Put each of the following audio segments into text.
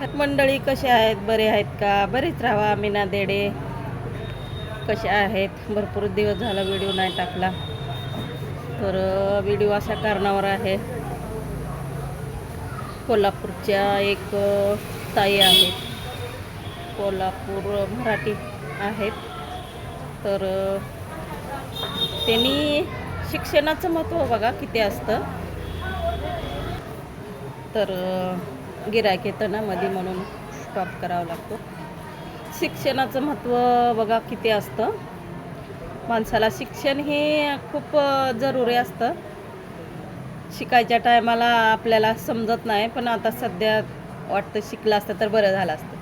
मंडळी कसे आहेत? बरे आहेत का? बरेच राहा मीना देडे. कसे आहेत? भरपूर दिवस झाला व्हिडिओ नाही टाकला. तर व्हिडिओ अशा कारणावर आहे. कोल्हापूरच्या एक ताई आहेत. कोल्हापूर मराठी आहेत. तर त्यांनी शिक्षणाचं महत्त्व बघा किती असतं. तर गिरायक येतं ना मध्ये म्हणून स्टॉप करावा लागतो. शिक्षणाचं महत्त्व बघा किती असतं. माणसाला शिक्षण हे खूप जरुरी असतं. शिकायच्या टायमाला आपल्याला समजत नाही पण आता सध्या वाटतं शिकलं असतं तर बरं झालं असतं.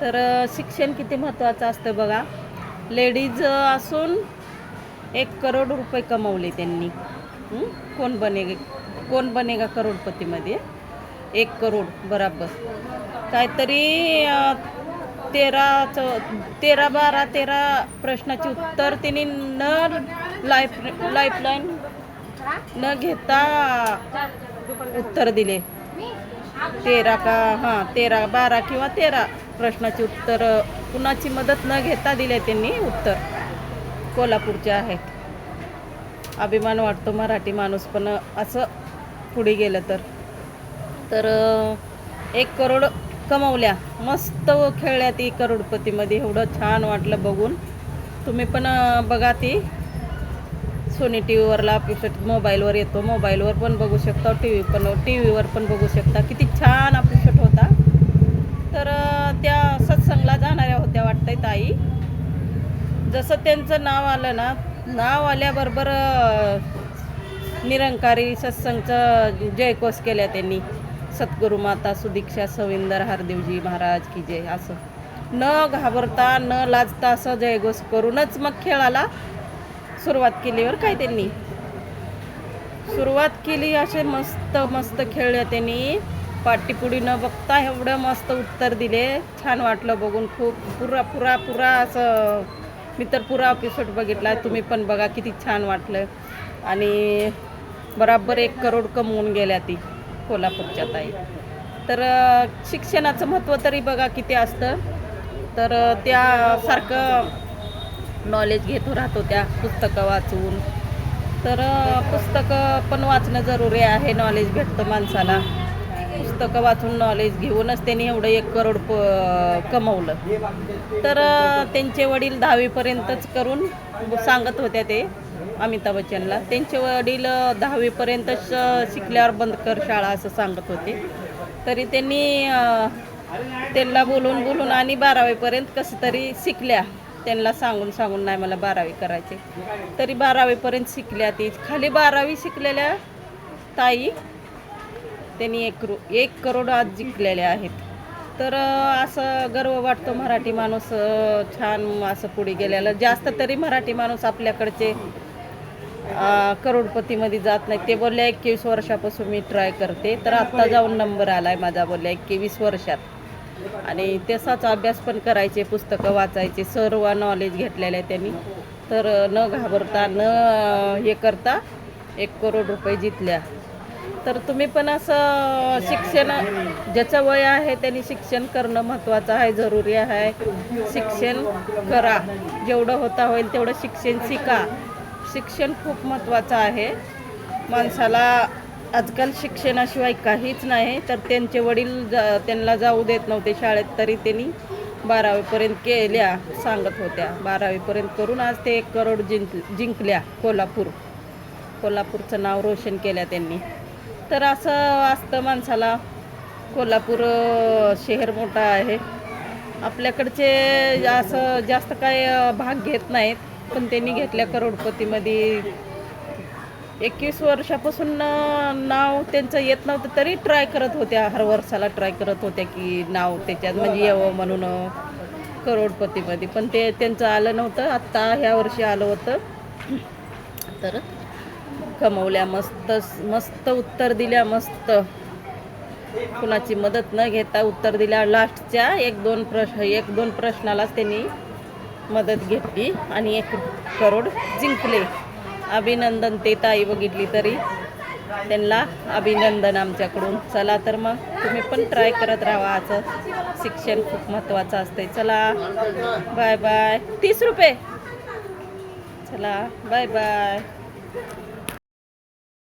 तर शिक्षण किती महत्त्वाचं असतं बघा. लेडीज असून एक करोड रुपये कमवले त्यांनी. कोण बने कोण बनेगा करोडपतीमध्ये? एक करोड बराबर. काहीतरी तेराचं तेरा चौ तेरा बारा तेरा प्रश्नाची उत्तर तिने न लाईफ लाईफलाईन न घेता उत्तर दिले. तेरा का हां तेरा बारा किंवा तेरा प्रश्नाची उत्तर कुणाची मदत न घेता दिले त्यांनी उत्तर. कोल्हापूरचे आहेत अभिमान वाटतो मराठी माणूस पण असं पुढे गेलं तर. तर एक करोड कमवल्या. मस्त खेळल्या ती करोडपतीमध्ये. एवढं छान वाटलं बघून. तुम्ही पण बघा ती. सोनी टी व्हीवरला एपिसोड मोबाईलवर येतो. मोबाईलवर पण बघू शकता. टी व्ही पण टी व्हीवर पण बघू शकता. किती छान एपिसोड होता. तर त्या सत्संगला जाणाऱ्या होत्या वाटतंय ताई. जसं त्यांचं नाव आलं ना नाव आल्याबरोबर निरंकारी सत्संगचं जयकोस केल्या त्यांनी. सद्गुरु माता सुदीक्षा सविंदर हरदेवजी महाराज की जय. असं. न घाबरता न लाजता असं जयघोष करूनच मग खेळाला सुरुवात केलीवर काय त्यांनी. सुरुवात केली असे मस्त मस्त खेळले त्यांनी. पाटीपुडी न बघता एवढं मस्त उत्तर दिले. छान वाटलं बघून खूप. पुरा पुरा पुरा असं मी तर पुरा एपिसोड बघितला. तुम्ही पण बघा किती छान वाटलं. आणि बराबर एक करोड कमवून गेल्या ती. कोल्हापूरच्या ताई. तर शिक्षणाचं महत्त्व तरी बघा किती असतं. तर त्यासारखं नॉलेज घेत राहतो त्या पुस्तकं वाचून. तर पुस्तकं पण वाचणं जरुरी आहे नॉलेज भेटतं माणसाला. पुस्तकं वाचून नॉलेज घेऊनच त्यांनी एवढं एक करोड प कमवलं. तर त्यांचे वडील दहावीपर्यंतच करून सांगत होत्या ते. अमिताभ बच्चनला. त्यांचे वडील दहावीपर्यंत दहावीपर्यंतच शिकल्यावर बंद कर शाळा असं सांगत होते. तरी त्यांनी त्यांना बोलून बोलून आणि बारावीपर्यंत कसं तरी शिकल्या. त्यांना सांगून सांगून नाही मला बारावी करायचे. तरी बारावीपर्यंत शिकल्या ती. खाली बारावी शिकलेल्या ताई त्यांनी एक रो एक करोड आज जिंकलेले आहेत. तर असं गर्व वाटतो मराठी माणूस छान असं पुढे गेलेला जास्त तरी मराठी माणूस आपल्याकडचे करोडपतीमध्ये जात नाही ते बोलले एकवीस वर्षापासून मी ट्राय करते. तर आत्ता जाऊन नंबर आला आहे माझा बोलले एकवीस वर्षात. आणि तसाच अभ्यास पण करायचे पुस्तकं वाचायचे सर्व नॉलेज घेतलेलं आहे त्यांनी. तर न घाबरता न हे करता एक करोड रुपये जितल्या. तर तुम्ही पण असं शिक्षण ज्याचं वय आहे त्यांनी शिक्षण करणं महत्त्वाचं आहे जरुरी आहे. शिक्षण करा. जेवढं होता होईल तेवढं शिक्षण शिका. शिक्षण खूप महत्त्वाचं आहे. माणसाला आजकाल शिक्षणाशिवाय काहीच नाही तर त्यांचे वडील जा त्यांना जाऊ देत नव्हते शाळेत तरी त्यांनी बारावीपर्यंत केल्या सांगत होत्या. बारावीपर्यंत करून आज ते एक करोड जिंक जिंकल्या कोल्हापूर. कोल्हापूरचं नाव रोशन केल्या त्यांनी. तर असं असतं माणसाला. कोल्हापूर शहर मोठा आहे. आपल्याकडचे असं जास्त काय भाग घेत नाहीत. पण त्यांनी घेतल्या करोडपतीमध्ये. एकवीस वर्षापासून नाव त्यांचं येत नव्हतं तरी ट्राय करत होत्या. हर वर्षाला ट्राय करत होत्या की नाव त्याच्यात म्हणजे यावं म्हणून करोडपतीमध्ये. पण ते त्यांचं आलं नव्हतं. आत्ता ह्या वर्षी आलं होतं. तर कमवल्या मस्त मस्त उत्तर दिल्या मस्त. कुणाची मदत न घेता उत्तर दिल्या. लास्टच्या एक दोन प्रश्न एक दोन प्रश्नालाच त्यांनी मदत घेतली आणि एक करोड जिंकले. अभिनंदन ते ताई बघितली तरी. त्यांना अभिनंदन आमच्याकडून. चला तर मग तुम्ही पण ट्राय करत राहा. असं शिक्षण खूप महत्त्वाचं असतंय. चला. बाय बाय तीस रुपये. चला. Bye bye